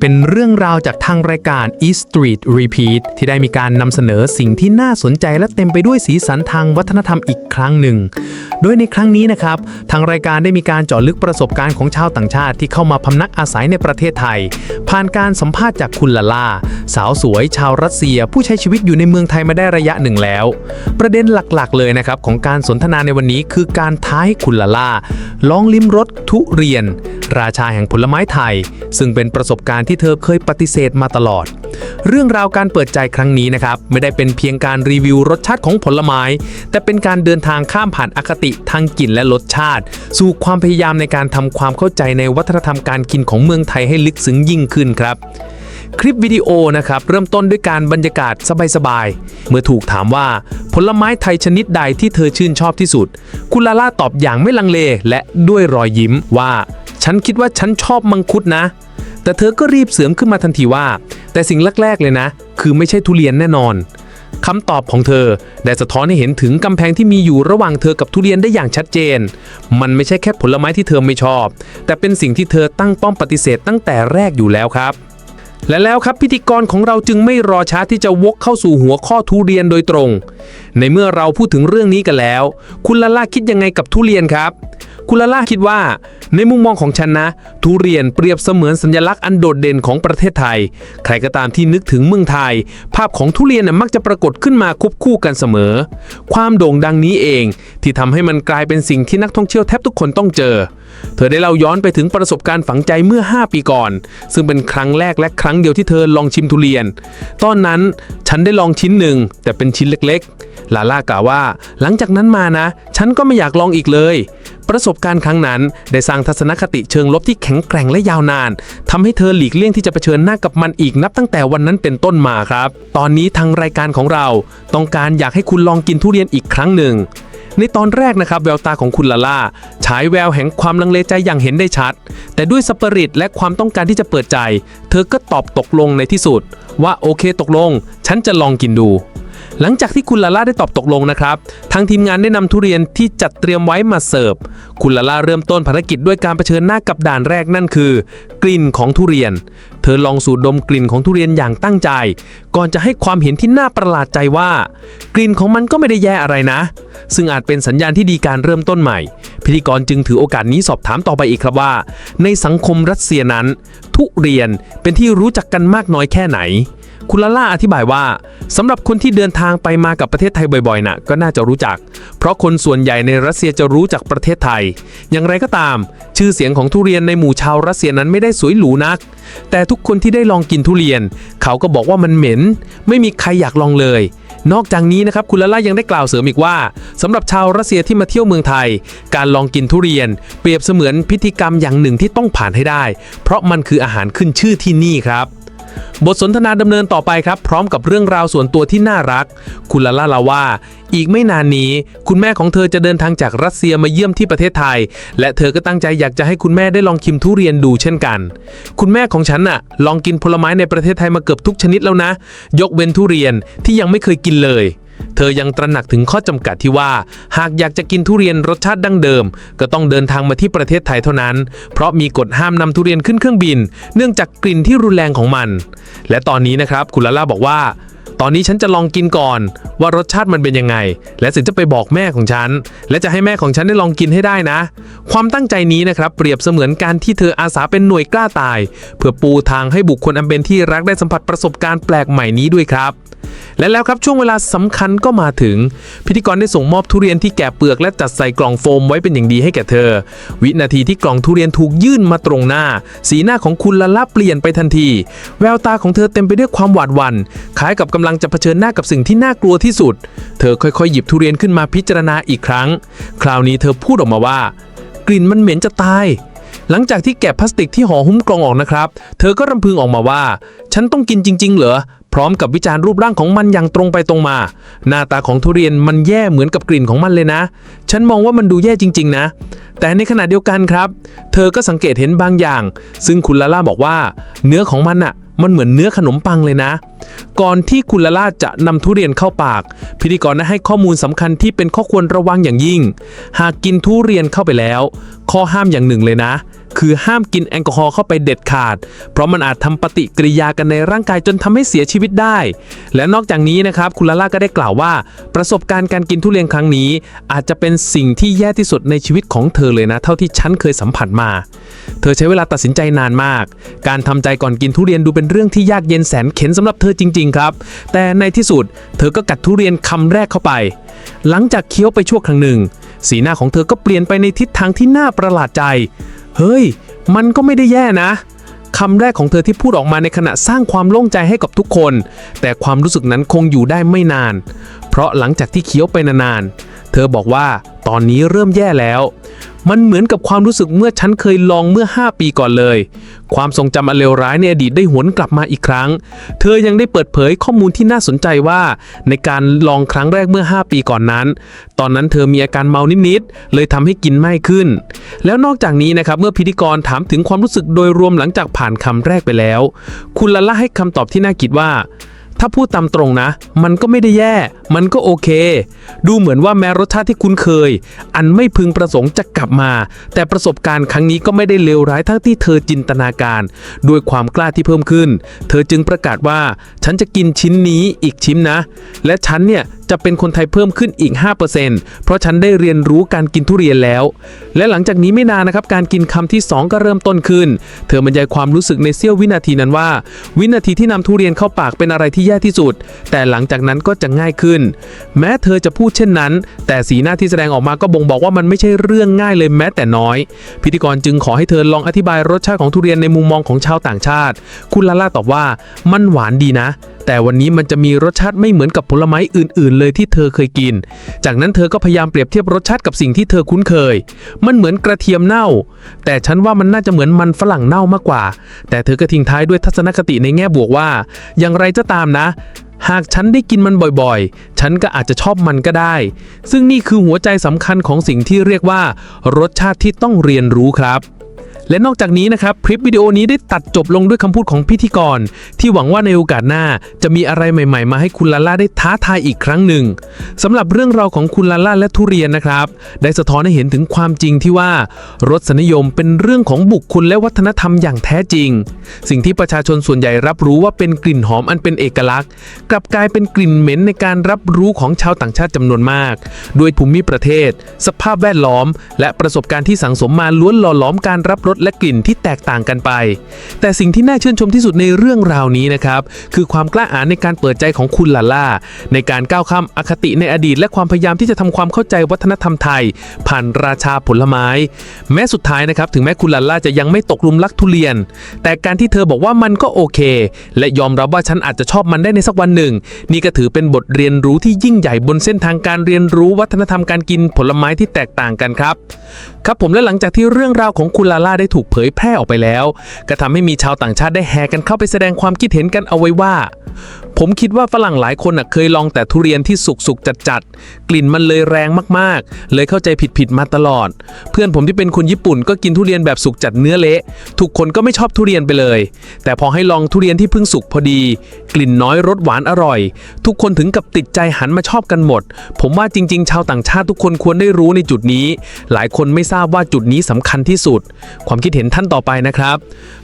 เป็นเรื่องราวจากทางรายการ East Street Repeat ที่ได้มีการนำเสนอสิ่งที่น่าสนใจและเต็มไปด้วยสีสันทางวัฒนธรรมอีกครั้งหนึ่ง โดยในครั้งนี้นะครับ ทางรายการได้มีการเจาะลึกประสบการณ์ของชาวต่างชาติที่เข้ามาพำนักอาศัยในประเทศไทย ผ่านการสัมภาษณ์จากคุณลาลา สาวสวยชาวรัสเซีย ผู้ใช้ชีวิตอยู่ในเมืองไทยมาได้ระยะหนึ่งแล้ว ประเด็นหลักๆ เลยนะครับของการสนทนาในวันนี้คือการท้าให้คุณลาลาลองลิ้มรสทุเรียน ราชาแห่งผลไม้ไทย ซึ่งเป็นประสบการณ์ที่เธอเคยปฏิเสธมาตลอด เรื่องราวการเปิดใจครั้งนี้นะครับ ไม่ได้เป็นเพียงการรีวิวรสชาติของผลไม้ แต่เป็นการเดินทางข้ามผ่านอคติทางกลิ่นและรสชาติ สู่ความพยายามในการทำความเข้าใจในวัฒนธรรมการกินของเมืองไทยให้ลึกซึ้งยิ่งขึ้นครับคลิปวิดีโอนะครับเริ่มต้นด้วยการบรรยากาศสบายๆ เมื่อถูกถามว่า ผลไม้ไทยชนิดใดที่เธอชื่นชอบที่สุด คุณลาล่าตอบอย่างไม่ลังเลและด้วยรอยยิ้มว่า ฉันคิดว่าฉันชอบมังคุดนะ แต่เธอก็รีบเสริมขึ้นมาทันทีว่า แต่สิ่งแรกๆเลยนะ คือไม่ใช่ทุเรียนแน่นอนคำตอบของเธอได้สะท้อนให้เห็นถึงกำแพงที่มีอยู่ระหว่างเธอกับทุเรียนได้อย่างชัดเจน มันไม่ใช่แค่ผลไม้ที่เธอไม่ชอบ แต่เป็นสิ่งที่เธอตั้งป้อมปฏิเสธตั้งแต่แรกอยู่แล้วครับ และแล้วครับพิธีกรของเราจึงไม่รอช้าที่จะวกเข้าสู่หัวข้อทุเรียนโดยตรง ในเมื่อเราพูดถึงเรื่องนี้กันแล้ว คุณลาล่าคิดยังไงกับทุเรียนครับ คุณลาล่าคิดว่า ในมุมมองของฉันนะ ทุเรียนเปรียบเสมือนสัญลักษณ์อันโดดเด่นของประเทศไทย ใครก็ตามที่นึกถึงเมืองไทย ภาพของทุเรียนมักจะปรากฏขึ้นมาควบคู่กันเสมอ ความโด่งดังนี้เอง ที่ทำให้มันกลายเป็นสิ่งที่นักท่องเที่ยวแทบทุกคนต้องเจอ เธอได้เล่าย้อนไปถึงประสบการณ์ฝังใจเมื่อ 5 ปีก่อน ซึ่งเป็นครั้งแรกและครั้งเดียวที่เธอลองชิมทุเรียน ตอนนั้นฉันได้ลองชิ้นหนึ่งแต่เป็นชิ้นเล็กๆ ลาล่ากล่าวว่า หลังจากนั้นมานะ ฉันก็ไม่อยากลองอีกเลย ประสบการณ์ครั้งนั้น ได้สร้างทัศนคติเชิงลบที่แข็งแกร่งและยาวนานทำให้เธอหลีกเลี่ยงที่จะเผชิญหน้ากับมันอีกนับตั้งแต่วันนั้นเป็นต้นมาครับ ตอนนี้ทางรายการของเรา ต้องการอยากให้คุณลองกินทุเรียนอีกครั้งหนึ่งในตอนแรกนะครับแววตาของคุณลาล่าฉายแววแห่งความลังเลใจอย่างเห็นได้ชัด แต่ด้วยสปริตและความต้องการที่จะเปิดใจ เธอก็ตอบตกลงในที่สุด ว่าโอเคตกลง ฉันจะลองกินดู หลังจากที่คุณลาล่าได้ตอบตกลงนะครับ ทางทีมงานได้นำทุเรียนที่จัดเตรียมไว้มาเสิร์ฟ คุณลาล่าเริ่มต้นภารกิจด้วยการเผชิญหน้ากับด่านแรกนั่นคือ กลิ่นของทุเรียน เธอลองสูดดมกลิ่นของทุเรียนอย่างตั้งใจ ก่อนจะให้ความเห็นที่น่าประหลาดใจว่า กลิ่นของมันก็ไม่ได้แย่อะไรนะ ซึ่งอาจเป็นสัญญาณที่ดีการเริ่มต้นใหม่ พิธีกรจึงถือโอกาสนี้สอบถามต่อไปอีกครับว่า ในสังคมรัสเซียนั้น ทุเรียนเป็นที่รู้จักกันมากน้อยแค่ไหน คุณลาล่าอธิบายว่าสำหรับคนที่เดินทางไปมากับประเทศไทยบ่อยๆน่ะก็น่าจะรู้จัก เพราะคนส่วนใหญ่ในรัสเซียจะรู้จักประเทศไทย อย่างไรก็ตาม ชื่อเสียงของทุเรียนในหมู่ชาวรัสเซียนั้นไม่ได้สวยหรูนัก แต่ทุกคนที่ได้ลองกินทุเรียน เขาก็บอกว่ามันเหม็น ไม่มีใครอยากลองเลย นอกจากนี้นะครับคุณลาล่ายังได้กล่าวเสริมอีกว่าสำหรับชาวรัสเซียที่มาเที่ยวเมืองไทย การลองกินทุเรียน เปรียบเสมือนพิธีกรรมอย่างหนึ่งที่ต้องผ่านให้ได้ เพราะมันคืออาหารขึ้นชื่อที่นี่ครับ บทสนทนาดำเนินต่อไปครับ พร้อมกับเรื่องราวส่วนตัวที่น่ารัก คุณลาล่าลาว่า อีกไม่นานนี้ คุณแม่ของเธอจะเดินทางจากรัสเซียมาเยี่ยมที่ประเทศไทย และเธอก็ตั้งใจอยากจะให้คุณแม่ได้ลองชิมทุเรียนดูเช่นกัน คุณแม่ของฉันน่ะ ลองกินผลไม้ในประเทศไทยมาเกือบทุกชนิดแล้วนะ ยกเว้นทุเรียนที่ยังไม่เคยกินเลย เธอยังตระหนักถึงข้อจำกัดที่ว่า หากอยากจะกินทุเรียนรสชาติดั้งเดิม ก็ต้องเดินทางมาที่ประเทศไทยเท่านั้น เพราะมีกฎห้ามนำทุเรียนขึ้นเครื่องบิน เนื่องจากกลิ่นที่รุนแรงของมัน และตอนนี้นะครับคุณลาล่าบอกว่าตอนนี้ฉันจะลองกินก่อน ว่ารสชาติมันเป็นยังไง และถึงจะไปบอกแม่ของฉัน และจะให้แม่ของฉันได้ลองกินให้ได้นะ ความตั้งใจนี้นะครับเปรียบเสมือนการที่เธออาสาเป็นหน่วยกล้าตาย เพื่อปูทางให้บุคคลอันเป็นที่รักได้สัมผัสประสบการณ์แปลกใหม่นี้ด้วยครับ และแล้วครับช่วงเวลาสำคัญก็มาถึง พิธีกรได้ส่งมอบทุเรียนที่แกะเปลือกและจัดใส่กล่องโฟมไว้เป็นอย่างดีให้แก่เธอ วินาทีที่กล่องทุเรียนถูกยื่นมาตรงหน้า สีหน้าของคุณละล่าเปลี่ยนไปทันที แววตาของเธอเต็มไปด้วยความหวาดหวัน่นคล้ายกับกำลังจะเผชิญหน้ากับสิ่งที่น่ากลัวที่สุด เธอค่อยๆ หยิบทุเรียนขึ้นมาพิจารณาอีกครั้ง คราวนี้เธอพูดออกมาว่า กลิ่นมันเหม็นจะตายหลังจากที่แกะพลาสติกที่ห่อหุ้มกล่องออกนะครับ เธอก็รำพึงออกมาว่า ฉันต้องกินจริง ๆ เหรอ พร้อมกับวิจารณ์รูปร่างของมันอย่างตรงไปตรงมา หน้าตาของทุเรียนมันแย่เหมือนกับกลิ่นของมันเลยนะ ฉันมองว่ามันดูแย่จริง ๆ นะ แต่ในขณะเดียวกันครับ เธอก็สังเกตเห็นบางอย่าง ซึ่งคุณลาล่าบอกว่า เนื้อของมันอะ มันเหมือนเนื้อขนมปังเลยนะ ก่อนที่คุณละล่าจะนำทุเรียนเข้าปาก พิธีกรได้ให้ข้อมูลสำคัญที่เป็นข้อควรระวังอย่างยิ่ง หากกินทุเรียนเข้าไปแล้ว ข้อห้ามอย่างหนึ่งเลยนะ คือห้ามกินแอลกอฮอล์เข้าไปเด็ดขาด เพราะมันอาจทำปฏิกิริยากันในร่างกายจนทำให้เสียชีวิตได้ และนอกจากนี้นะครับคุณลาล่าก็ได้กล่าวว่า ประสบการณ์การกินทุเรียนครั้งนี้ อาจจะเป็นสิ่งที่แย่ที่สุดในชีวิตของเธอเลยนะ เท่าที่ฉันเคยสัมผัสมา เธอใช้เวลาตัดสินใจนานมาก การทำใจก่อนกินทุเรียนดูเป็นเรื่องที่ยากเย็นแสนเข็ญสำหรับเธอจริง ๆ ครับ แต่ในที่สุด เธอก็กัดทุเรียนคำแรกเข้าไป หลังจากเคี้ยวไปชั่วครั้งหนึ่ง สีหน้าของเธอก็เปลี่ยนไปในทิศทางที่น่าประหลาดใจ เฮ้ย มันก็ไม่ได้แย่นะคำแรกของเธอที่พูดออกมาในขณะสร้างความโล่งใจให้กับทุกคน แต่ความรู้สึกนั้นคงอยู่ได้ไม่นาน เพราะหลังจากที่เคี้ยวไปนานๆ เธอบอกว่าตอนนี้เริ่มแย่แล้ว มันเหมือนกับความรู้สึกเมื่อฉันเคยลองเมื่อ 5 ปีก่อนเลย ความทรงจำอันเลวร้ายในอดีตได้หวนกลับมาอีกครั้ง เธอยังได้เปิดเผยข้อมูลที่น่าสนใจว่า ในการลองครั้งแรกเมื่อ 5 ปีก่อนนั้น ตอนนั้นเธอมีอาการเมานิดๆเลยทำให้กินไม่ขึ้น แล้วนอกจากนี้นะครับเมื่อพิธีกรถามถึงความรู้สึกโดยรวมหลังจากผ่านคำแรกไปแล้ว คุณลาล่าให้คำตอบที่น่าคิดว่า ถ้าพูดตามตรงนะ มันก็ไม่ได้แย่ มันก็โอเค ดูเหมือนว่าแม้รสชาติที่คุ้นเคย อันไม่พึงประสงค์จะกลับมา แต่ประสบการณ์ครั้งนี้ก็ไม่ได้เลวร้ายเท่าที่เธอจินตนาการ ด้วยความกล้าที่เพิ่มขึ้น เธอจึงประกาศว่า ฉันจะกินชิ้นนี้อีกชิ้นนะ และฉันเนี่ยจะเป็นคนไทยเพิ่มขึ้นอีก 5%เพราะฉันได้เรียนรู้การกินทุเรียนแล้ว และหลังจากนี้ไม่นานนะครับ การกินคำที่ 2 ก็เริ่มต้นขึ้น เธอบรรยายความรู้สึกในเสี้ยววินาทีนั้นว่า วินาทีที่นำทุเรียนเข้าปากเป็นอะไรที่แย่ที่สุด แต่หลังจากนั้นก็จะง่ายขึ้น แม้เธอจะพูดเช่นนั้น แต่สีหน้าที่แสดงออกมาก็บ่งบอกว่ามันไม่ใช่เรื่องง่ายเลยแม้แต่น้อย พิธีกรจึงขอให้เธอลองอธิบายรสชาติของทุเรียนในมุมมองของชาวต่างชาติ คุณลาล่าตอบว่ามันหวานดีนะ แต่วันนี้มันจะมีรสชาติไม่เหมือนกับผลไม้อื่น ๆ เลยที่เธอเคยกิน จากนั้นเธอก็พยายามเปรียบเทียบรสชาติกับสิ่งที่เธอคุ้นเคย มันเหมือนกระเทียมเน่า แต่ฉันว่ามันน่าจะเหมือนมันฝรั่งเน่ามากกว่า แต่เธอก็ทิ้งท้ายด้วยทัศนคติในแง่บวกว่า อย่างไรก็ตามนะหากฉันได้กินมันบ่อยๆ ฉันก็อาจจะชอบมันก็ได้ ซึ่งนี่คือหัวใจสำคัญของสิ่งที่เรียกว่า รสชาติที่ต้องเรียนรู้ครับ และนอกจากนี้นะครับคลิปวิดีโอนี้ได้ตัดจบลงด้วยคำพูดของพิธีกร ที่หวังว่าในโอกาสหน้า จะมีอะไรใหม่ ๆ มาให้คุณลาล่าได้ท้าทายอีกครั้งหนึ่งสำหรับเรื่องราวของคุณลาล่าและทุเรียนนะครับ ได้สะท้อนให้เห็นถึงความจริงที่ว่ารสนิยมเป็นเรื่องของบุคคลและวัฒนธรรมอย่างแท้จริง สิ่งที่ประชาชนส่วนใหญ่รับรู้ว่าเป็นกลิ่นหอมอันเป็นเอกลักษณ์ กลับกลายเป็นกลิ่นเหม็นในการรับรู้ของชาวต่างชาติจำนวนมากด้วยภูมิประเทศ สภาพแวดล้อม และประสบการณ์ที่สังสมมาล้วนหล่อหลอมการรับรสและกลิ่นที่แตกต่างกันไป แต่สิ่งที่น่าชื่นชมที่สุดในเรื่องราวนี้นะครับ คือความกล้าหาญในการเปิดใจของคุณลาล่า ในการก้าวข้ามอคติในอดีต และความพยายามที่จะทำความเข้าใจวัฒนธรรมไทย ผ่านราชาผลไม้ แม้สุดท้ายนะครับ ถึงแม้คุณลาล่าจะยังไม่ตกหลุมรักทุเรียน แต่การที่เธอบอกว่ามันก็โอเค และยอมรับว่าฉันอาจจะชอบมันได้ในสักวันหนึ่ง นี่ก็ถือเป็นบทเรียนรู้ที่ยิ่งใหญ่บนเส้นทางการเรียนรู้วัฒนธรรมการกินผลไม้ที่แตกต่างกันครับ ครับผมและหลังจากที่เรื่องราวของคุณลาล่าได้ถูกเผยแพร่ออกไปแล้ว ก็ทำให้มีชาวต่างชาติได้แห่กันเข้าไปแสดงความคิดเห็นกันเอาไว้ว่า ผมคิดว่าฝรั่งหลายคนเคยลองแต่ทุเรียนที่สุกสุกจัดจัดๆ กลิ่นมันเลยแรงมากๆ เลยเข้าใจผิดๆมาตลอด เพื่อนผมที่เป็นคนญี่ปุ่นก็กินทุเรียนแบบสุกจัดเนื้อเละทุกคนก็ไม่ชอบทุเรียนไปเลย แต่พอให้ลองทุเรียนที่เพิ่งสุกพอดี กลิ่นน้อยรสหวานอร่อย ทุกคนถึงกับติดใจหันมาชอบกันหมด ผมว่าจริง ๆ ชาวต่างชาติทุกคนควรได้รู้ในจุดนี้ หลายคนไม่ทราบว่าจุดนี้สำคัญที่สุด ความคิดเห็นท่านต่อไปนะครับ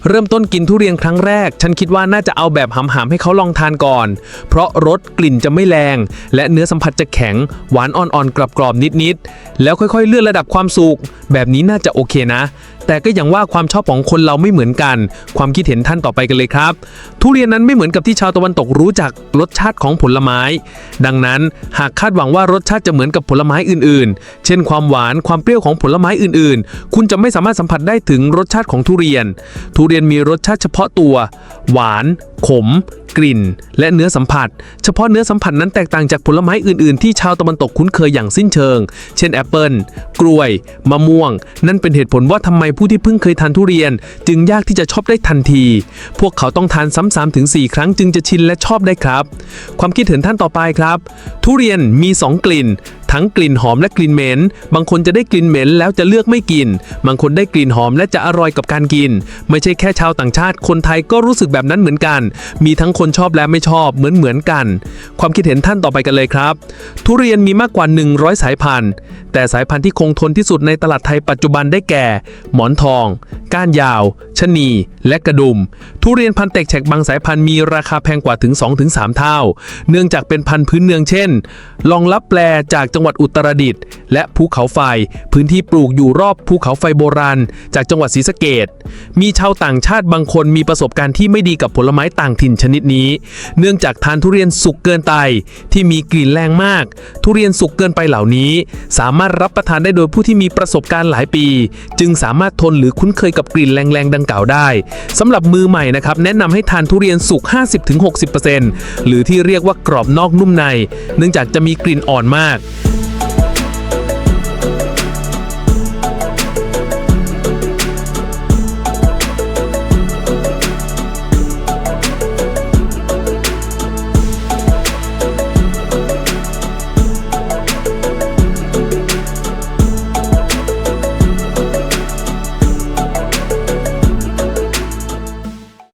เริ่มต้นกินทุเรียนครั้งแรก ฉันคิดว่าน่าจะเอาแบบหำๆให้เขาลองทานก่อนเพราะรสกลิ่นจะไม่แรง และเนื้อสัมผัสจะแข็ง หวานอ่อนๆกรอบๆนิดๆ แล้วค่อยๆ เลื่อนระดับความสุกแบบนี้น่าจะโอเคนะ แต่ก็อย่างว่าความชอบของคนเราไม่เหมือนกัน ความคิดเห็นท่านต่อไปกันเลยครับ ทุเรียนนั้นไม่เหมือนกับที่ชาวตะวันตกรู้จักรสชาติของผลไม้ ดังนั้นหากคาดหวังว่ารสชาติจะเหมือนกับผลไม้อื่น ๆ เช่น ความหวานความเปรี้ยวของผลไม้อื่น ๆ คุณจะไม่สามารถสัมผัสได้ถึงรสชาติของทุเรียน ทุเรียนมีรสชาติเฉพาะตัว หวาน ขม กลิ่น และเนื้อสัมผัส เฉพาะเนื้อสัมผัสนั้นแตกต่างจากผลไม้อื่น ๆ ที่ชาวตะวันตกคุ้นเคยอย่างสิ้นเชิง เช่นแอปเปิลกล้วย มะม่วง นั่นเป็นเหตุผลว่าทำไมผู้ที่เพิ่งเคยทานทุเรียน จึงยากที่จะชอบได้ทันที พวกเขาต้องทานซ้ำๆถึง 4 ครั้งจึงจะชินและชอบได้ครับ ความคิดเห็นท่านต่อไปครับ ทุเรียนมี 2 กลิ่น ทั้งกลิ่นหอมและกลิ่นเหม็น บางคนจะได้กลิ่นเหม็นแล้วจะเลือกไม่กิน บางคนได้กลิ่นหอมและจะอร่อยกับการกิน ไม่ใช่แค่ชาวต่างชาติ คนไทยก็รู้สึกแบบนั้นเหมือนกัน มีทั้งคนชอบและไม่ชอบเหมือนเหมือนกัน ความคิดเห็นท่านต่อไปกันเลยครับ ทุเรียนมีมากกว่า 100 สายพันธุ์ แต่สายพันธุ์ที่คงทนที่สุดในตลาดไทยปัจจุบันได้แก่ หมอนทอง ก้านยาวชะนี และกระดุม ทุเรียนพันธุ์เตกแฉกบางสายพันธุ์มีราคาแพงกว่าถึง 2-3 เท่า เนื่องจากเป็นพันธุ์พื้นเมืองเช่น ลองลับแปลจากจังหวัดวัดอุตรดิตถ์และภูเขาไฟ พื้นที่ปลูกอยู่รอบภูเขาไฟโบราณ จากจังหวัดศรีสะเกดมีชาวต่างชาติบางคนมีประสบการณ์ที่ไม่ดีกับผลไม้ต่างถิ่นชนิดนี้ เนื่องจากทานทุเรียนสุกเกินไปที่มีกลิ่นแรงมาก ทุเรียนสุกเกินไปเหล่านี้ สามารถรับประทานได้โดยผู้ที่มีประสบการณ์หลายปี จึงสามารถทนหรือคุ้นเคยกับกลิ่นแรงๆดังกล่าวได้สำหรับมือใหม่นะครับแนะนำให้ทานทุเรียนสุก 50-60%หรือที่เรียกว่ากรอบนอกนุ่มใน เนื่องจากจะมีกลิ่นอ่อนมาก